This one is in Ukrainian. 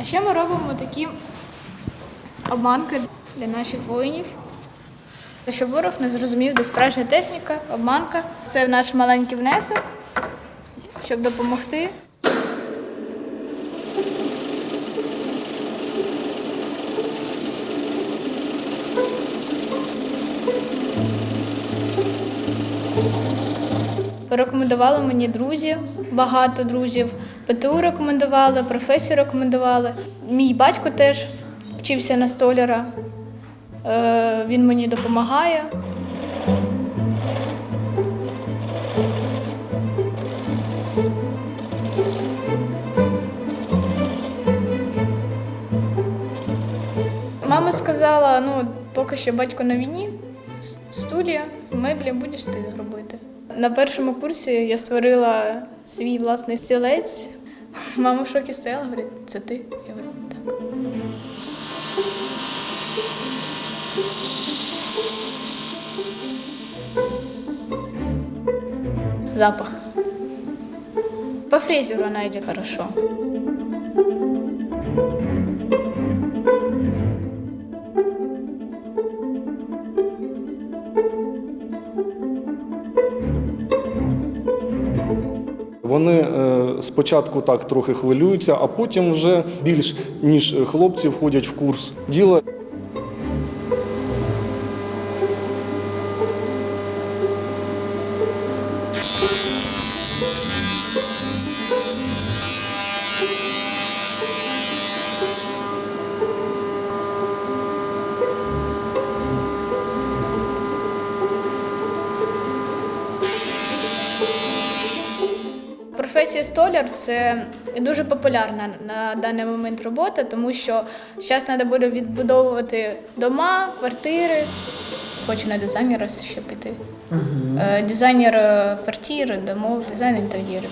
А ще ми робимо такі обманки для наших воїнів. Щоб ворог не зрозумів, де справжня техніка, обманка. Це наш маленький внесок, щоб допомогти. Порекомендували мені друзі, багато друзів. ПТУ рекомендували, професію рекомендували. Мій батько теж вчився на столяра. Е, Він мені допомагає. Мама сказала: ну, поки що батько на війні, студія, меблі будеш ти робити. На першому курсі я створила свій власний стілець. Мама в шокі стояла, говорить, це ти? Я говорю, так. Запах. По фрезеру она идет хорошо. Вони е, спочатку так трохи хвилюються, а потім вже більш ніж хлопці входять в курс діла. Професія столяр це дуже популярна на даний момент робота, тому що зараз треба буде відбудовувати дома, квартири. Хочу на дизайнера ще піти. Угу. Дизайнер е, квартир, домов, дизайн інтер'єрів.